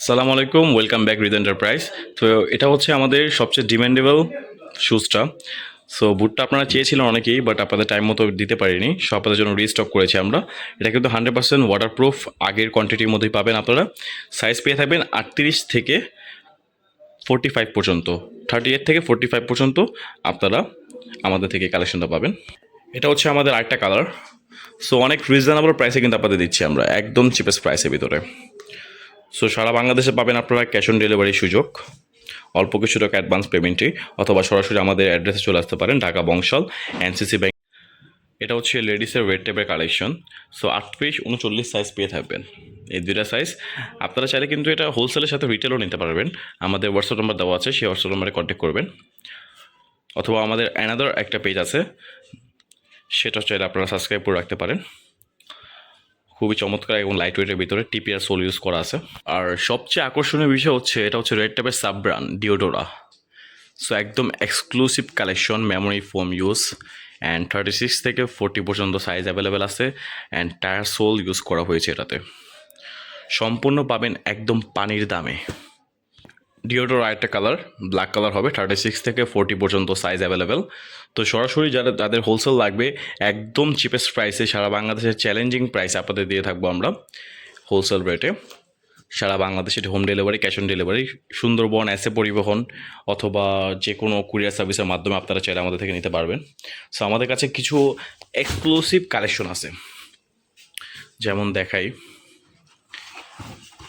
আসসালামু আলাইকুম welcome back রিদ enterprise তো এটা হচ্ছে আমাদের সবচেয়ে ডিমান্ডেবল শুজটা সো বুটটা আপনারা চেয়েছিলেন অনেকেই বাট আপনাদের টাইম মতো দিতে পারিনি। সো আপনাদের জন্য রিস্টক করেছি আমরা। এটা কিন্তু হান্ড্রেড পার্সেন্ট ওয়াটারপ্রুফ আগের কোয়ান্টিটির মধ্যেই পাবেন আপনারা। সাইজ পেয়ে থাকবেন আটত্রিশ থেকে ফোর্টি ফাইভ পর্যন্ত। থার্টি এইট থেকে ফোর্টি ফাইভ পর্যন্ত আপনারা আমাদের থেকে কালেকশনটা পাবেন। এটা হচ্ছে আমাদের আরেকটা কালার সো অনেক রিজনেবল প্রাইসে কিন্তু আপনাদের দিচ্ছি আমরা, একদম চিপেস্ট প্রাইসের ভিতরে। সো সারা বাংলাদেশে পাবেন আপনারা ক্যাশ অন ডেলিভারির সুযোগ। অল্প কিছু টাকা অ্যাডভান্স পেমেন্টে অথবা সরাসরি আমাদের অ্যাড্রেসে চলে আসতে পারেন, ঢাকা বংশাল এনসিসি ব্যাংক এটা হচ্ছে লেডিসের ওয়েট টেপের কালেকশন সো আটত্রিশ উনচল্লিশ সাইজ পেয়ে থাকবেন। এই দুইটা সাইজ আপনারা চাইলে কিন্তু এটা হোলসেলের সাথে রিটেলও নিতে পারবেন। আমাদের হোয়াটসঅ্যাপ নাম্বার দেওয়া আছে, সেই হোয়াটসঅ্যাপ নাম্বারে কন্ট্যাক্ট করবেন। অথবা আমাদের অ্যানাদার একটা পেজ আছে, সেটা চাইলে আপনারা সাবস্ক্রাইব করে রাখতে পারেন। খুবই চমৎকার এবং লাইট ওয়েটের ভিতরে টিপিআর সোল ইউজ করা আছে। আর সবচেয়ে আকর্ষণীয় বিষয় হচ্ছে, এটা হচ্ছে রেড ট্যাপের সাব ব্র্যান্ড ডিওডোরা সো একদম exclusive collection memory foam use and thirty six থেকে ফোরটি পর্যন্ত সাইজ অ্যাভেলেবেল আছে অ্যান্ড টায়ার সোল ইউজ করা হয়েছে এটাতে। সম্পূর্ণ পাবেন একদম পানির দামে। ডিওডোর আরেকটা কালার ব্ল্যাক কালার হবে থার্টি সিক্স থেকে ফোরটি পর্যন্ত সাইজ অ্যাভেলেবেল তো সরাসরি যারা, যাদের হোলসেল লাগবে, একদম চিপেস্ট প্রাইসে সারা বাংলাদেশের চ্যালেঞ্জিং প্রাইস আপনাদের দিয়ে থাকব আমরা হোলসেল রেটে সারা বাংলাদেশে home delivery cash on delivery Sundarban এসে পরিবহন অথবা যে কোনো কুরিয়ার সার্ভিসের মাধ্যমে আপনারা চাইলে আমাদের থেকে নিতে পারবেন। সো আমাদের কাছে কিছু এক্সক্লুসিভ কালেকশন আছে। যেমন দেখাই।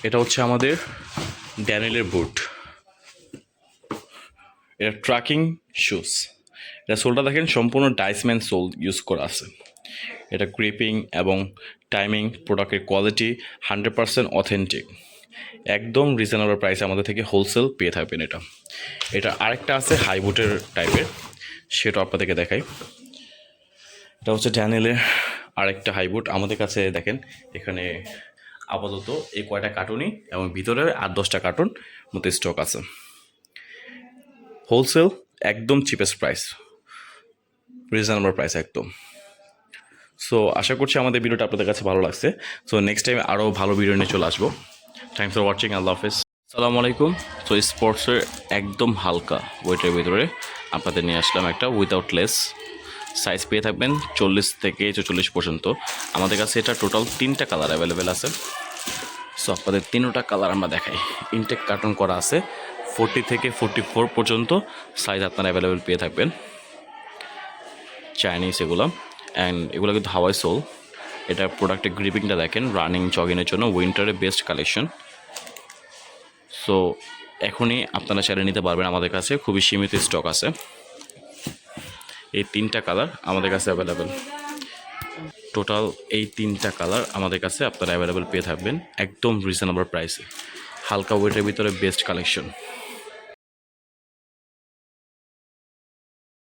এটা হচ্ছে আমাদের ড্যানিলের বুট এটা ট্রাকিং শুজ এটা সোলটা দেখেন, সম্পূর্ণ ডাইসম্যান সোল ইউজ করা আছে। এটা গ্রিপিং এবং টাইমিং প্রোডাক্টের কোয়ালিটি হান্ড্রেড পারসেন্ট অথেন্টিক একদম রিজনেবল প্রাইসে আমাদের থেকে হোলসেল পেয়ে থাকবেন এটা। এটা আরেকটা আছে হাই বুটের টাইপের সেটা আপনাদেরকে দেখাই। এটা হচ্ছে ড্যানেলের আরেকটা হাই বুট আমাদের কাছে দেখেন, এখানে আপাতত এই কয়টা কার্টুনই এবং ভিতরে আট দশটা কার্টুন মতো স্টক আছে। হোলসেল একদম চিপেস্ট প্রাইস রিজনেবল প্রাইস একদম. সো আশা করছি আমাদের ভিডিওটা আপনাদের কাছে ভালো লাগছে। সো নেক্সট টাইম আরও ভালো ভিডিও নিয়ে চলে আসব। থ্যাংকস ফর ওয়াচিং আল্লাহ হাফেজ। সালামু আলাইকুম। সো স্পোর্টসের একদম হালকা ওয়েটের ভিতরে আপনাদের নিয়ে আসলাম একটা উইদাউট লেস সাইজ পেয়ে থাকবেন চল্লিশ থেকে চল্লিশ পর্যন্ত। আমাদের কাছে এটা টোটাল তিনটা কালার অ্যাভেলেবেল আছে। সো আপনাদের তিনটা কালার আমরা দেখাই। ইনটেক কার্টন করা আছে। ফোরটি থেকে ফোরটি ফোর পর্যন্ত সাইজ আপনারা অ্যাভেলেবেল পেয়ে থাকবেন। চাইনিজ এগুলো। অ্যান্ড এগুলো কিন্তু হাওয়াই সোল। এটা প্রোডাক্টের গ্রিপিংটা দেখেন রানিং জগিংয়ের জন্য উইন্টারের বেস্ট কালেকশন সো এখনই আপনারা চাইলে নিতে পারবেন আমাদের কাছে, খুবই সীমিত স্টক আছে। এই তিনটা কালার আমাদের কাছে অ্যাভেলেবেল টোটাল এই তিনটা কালার আমাদের কাছে আপনারা অ্যাভেলেবেল পেয়ে থাকবেন, একদম রিজনেবল প্রাইসে হালকা ওয়েটের ভিতরে বেস্ট কালেকশন